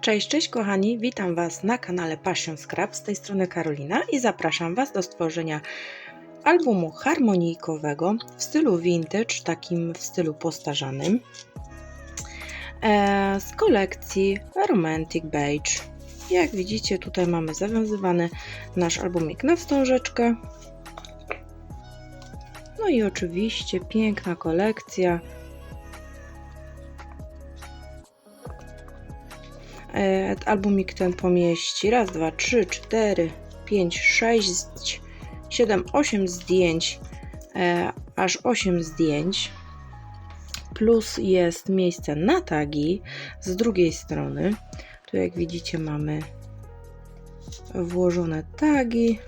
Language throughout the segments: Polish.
Cześć, cześć kochani, witam Was na kanale Passion Scrap, z tej strony Karolina i zapraszam Was do stworzenia albumu harmonijkowego w stylu vintage, takim w stylu postarzanym e, z kolekcji Romantic Beige. Jak widzicie tutaj mamy zawiązywany nasz albumik na wstążeczkę. No i oczywiście piękna kolekcja albumik ten pomieści raz, dwa, trzy, cztery, pięć, sześć, siedem, osiem zdjęć, e, aż osiem zdjęć. Plus jest miejsce na tagi z drugiej strony. Tu jak widzicie mamy włożone tagi,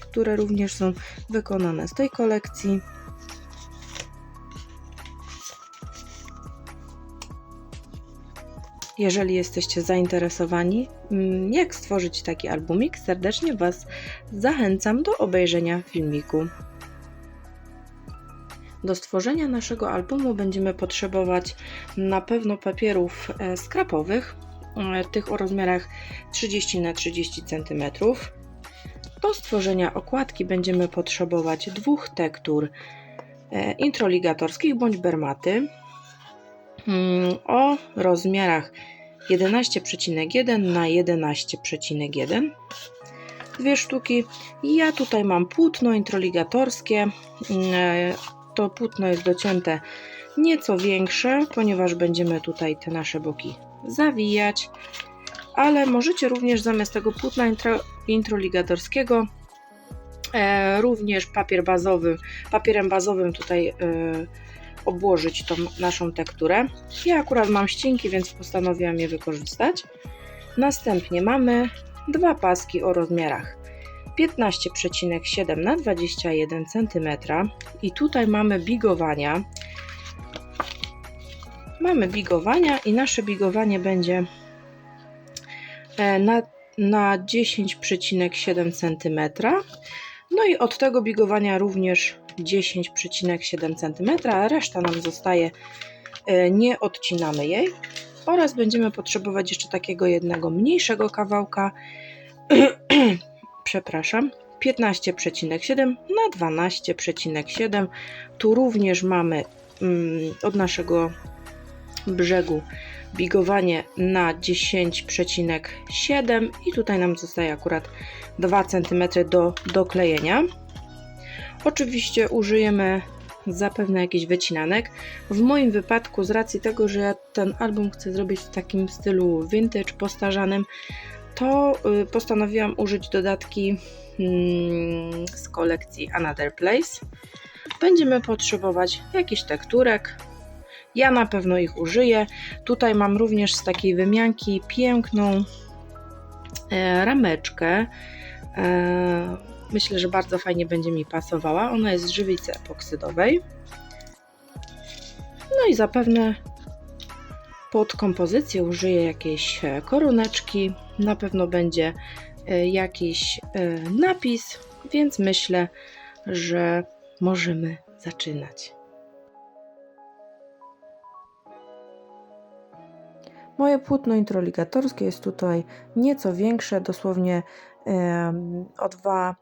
które również są wykonane z tej kolekcji. Jeżeli jesteście zainteresowani, mm, jak stworzyć taki albumik, serdecznie Was zachęcam do obejrzenia filmiku. Do stworzenia naszego albumu będziemy potrzebować na pewno papierów e, skrapowych, e, tych o rozmiarach 30 na 30 cm. Do stworzenia okładki będziemy potrzebować dwóch tektur e, introligatorskich bądź bermaty, Mm, o rozmiarach 11,1 na 11,1 dwie sztuki. Ja tutaj mam płótno introligatorskie. Mm, to płótno jest docięte nieco większe ponieważ będziemy tutaj te nasze boki zawijać. Ale możecie również zamiast tego płótna intro, introligatorskiego e, również papier bazowy papierem bazowym tutaj e, obłożyć tą naszą tekturę. Ja akurat mam ścinki, więc postanowiłam je wykorzystać. Następnie mamy dwa paski o rozmiarach 15,7 na 21 cm i tutaj mamy bigowania. Mamy bigowania i nasze bigowanie będzie e, na, na 10,7 cm. No i od tego bigowania również 10,7 cm, a reszta nam zostaje, e, nie odcinamy jej. Oraz będziemy potrzebować jeszcze takiego jednego mniejszego kawałka, przepraszam, 15,7 na 12,7. Tu również mamy mm, od naszego brzegu bigowanie na 10,7 i tutaj nam zostaje akurat 2 cm do doklejenia. Oczywiście użyjemy zapewne jakichś wycinanek. W moim wypadku, z racji tego, że ja ten album chcę zrobić w takim stylu vintage, postarzanym, to y, postanowiłam użyć dodatki mm, z kolekcji Another Place. Będziemy potrzebować jakichś tekturek. Ja na pewno ich użyję. Tutaj mam również z takiej wymianki piękną e, rameczkę. Myślę, że bardzo fajnie będzie mi pasowała. Ona jest z żywicy epoksydowej. No i zapewne pod kompozycję użyję jakiejś e, koroneczki. Na pewno będzie e, jakiś e, napis, więc myślę, że możemy zaczynać. Moje płótno introligatorskie jest tutaj nieco większe, dosłownie o 2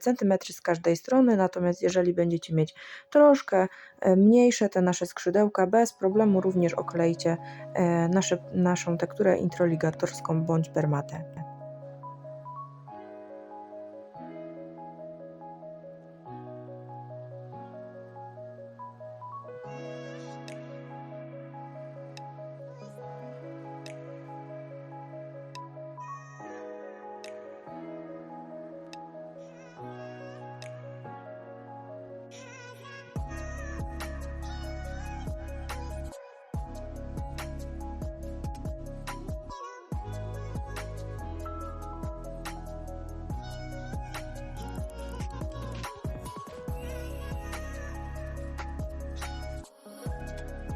centymetry z każdej strony, natomiast jeżeli będziecie mieć troszkę e, mniejsze te nasze skrzydełka, bez problemu również oklejcie e, nasze, naszą tekturę introligatorską bądź permatę.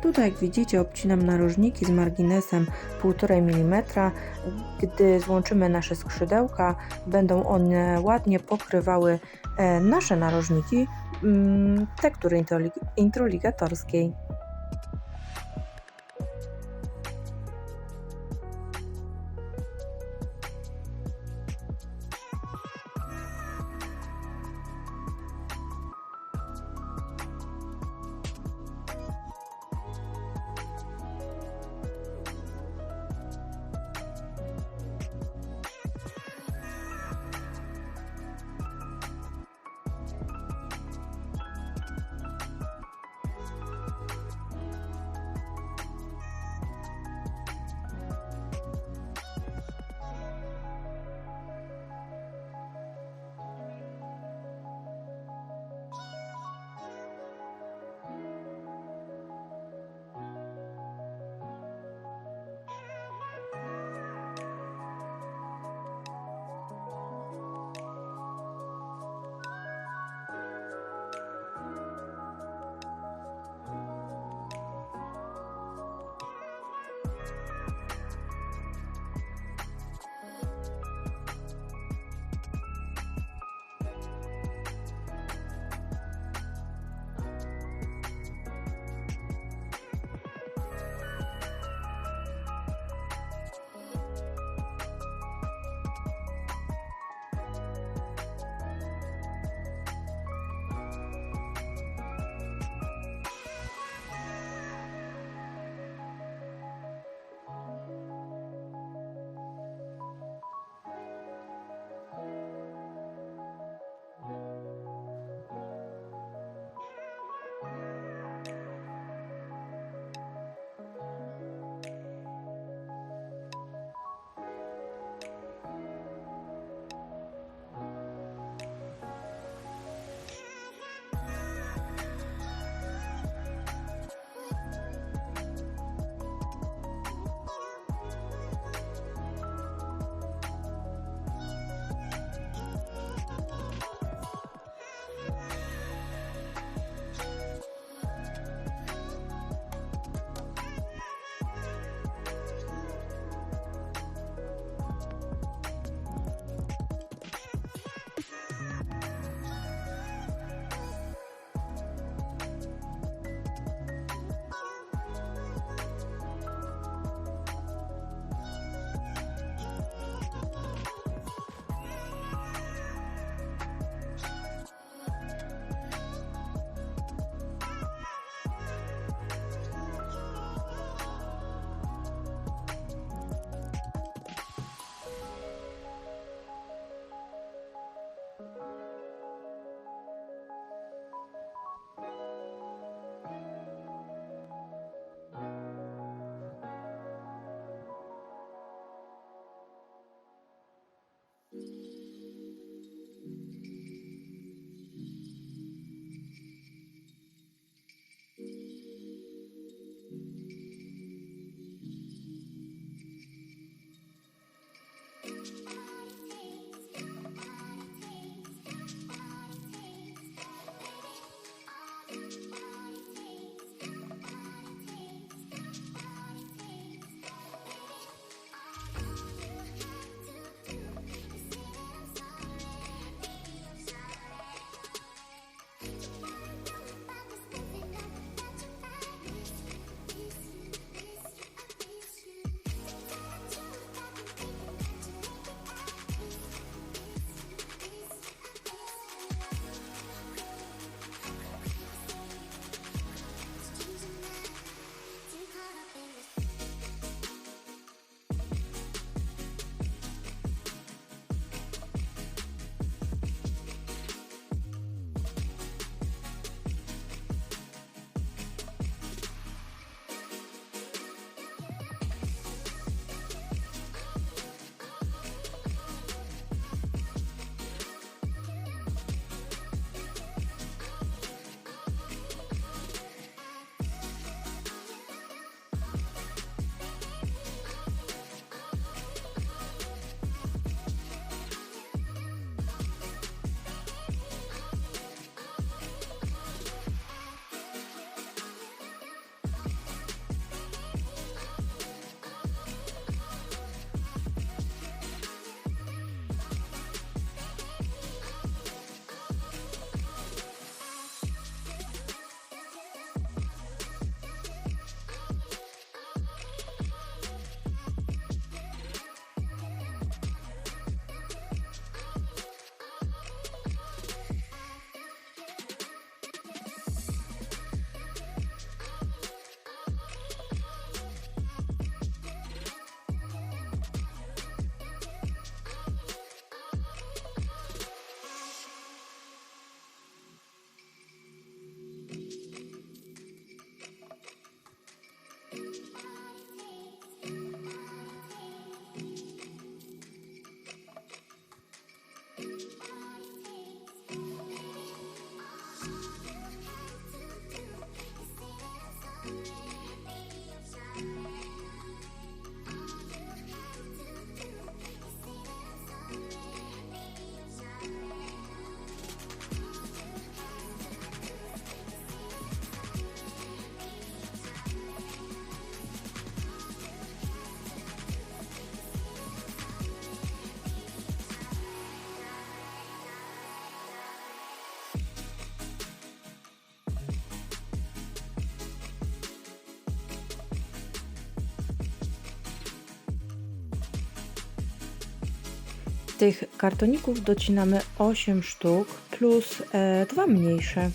Tutaj jak widzicie obcinam narożniki z marginesem 1,5 mm. Gdy złączymy nasze skrzydełka będą one ładnie pokrywały e, nasze narożniki mm, tektury introligatorskiej. Tych kartoników docinamy 8 sztuk plus e, dwa mniejsze.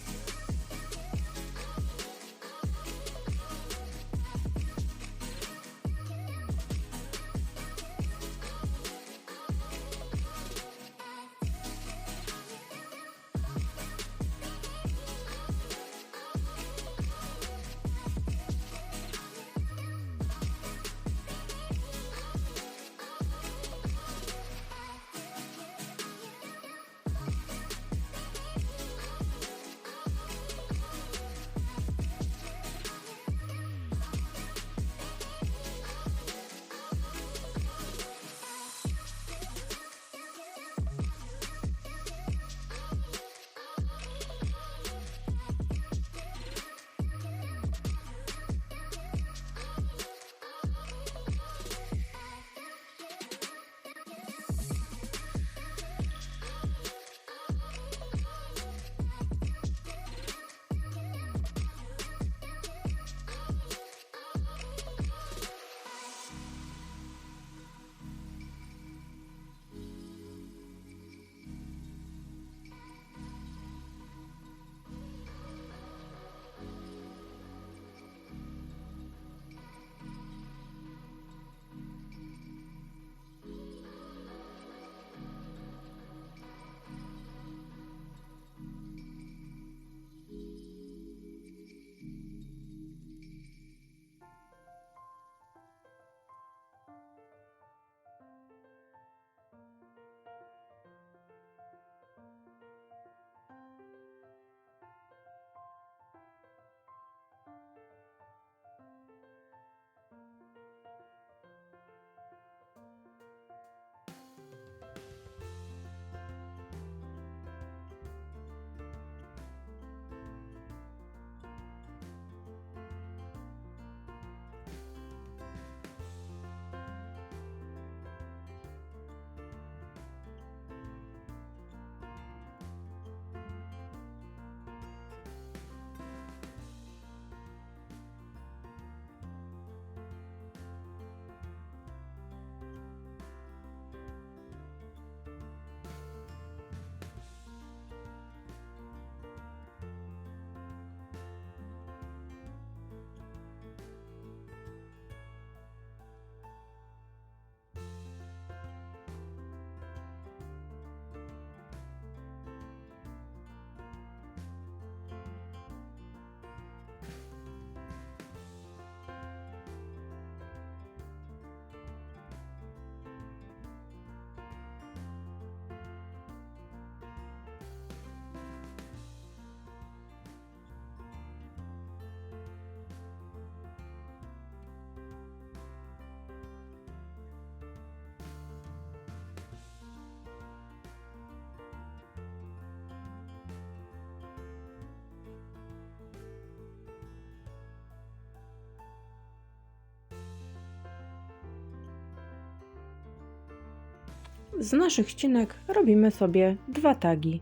Z naszych ścinek robimy sobie dwa tagi.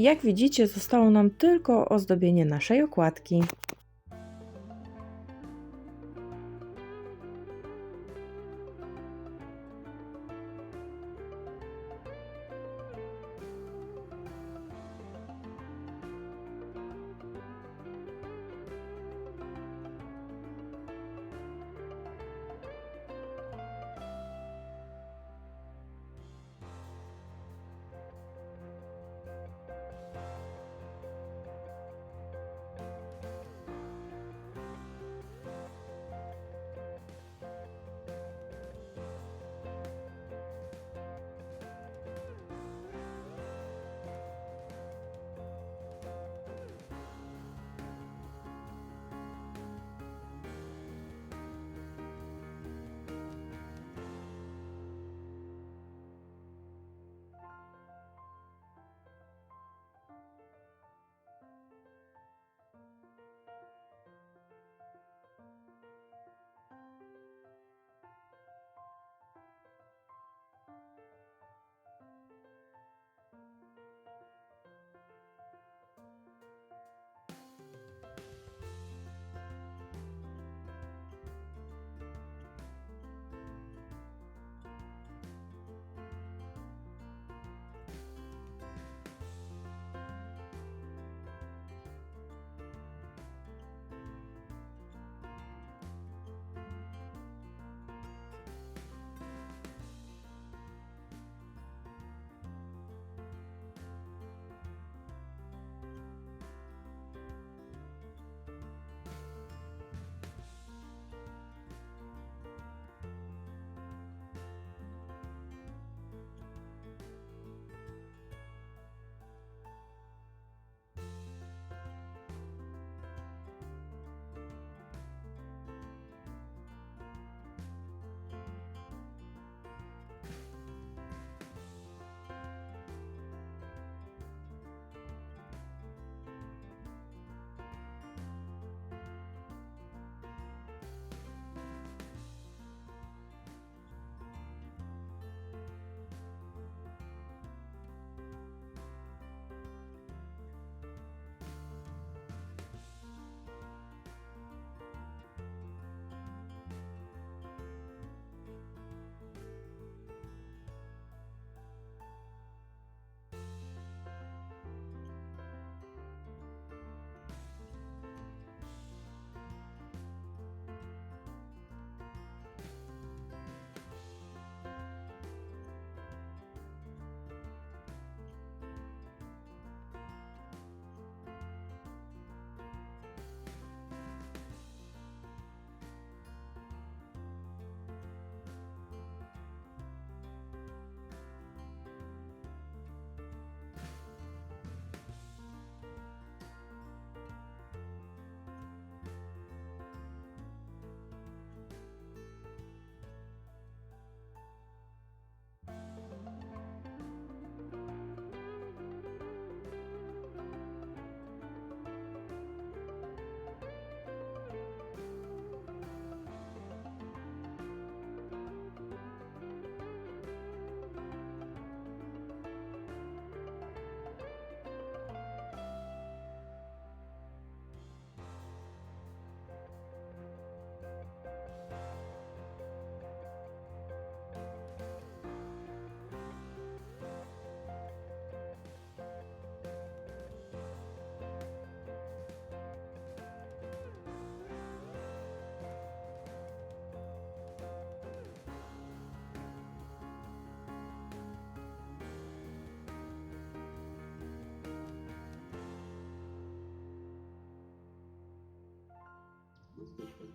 Jak widzicie, zostało nam tylko ozdobienie naszej okładki.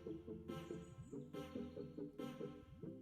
Thank you.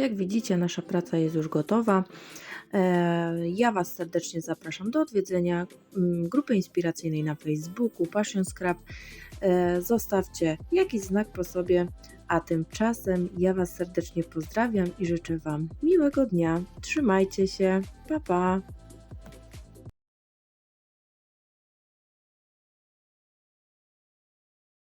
Jak widzicie, nasza praca jest już gotowa. E, Ja Was serdecznie zapraszam do odwiedzenia mm, grupy inspiracyjnej na Facebooku Passion Scrap. E, Zostawcie jakiś znak po sobie, a tymczasem ja Was serdecznie pozdrawiam i życzę Wam miłego dnia. Trzymajcie się. Pa pa.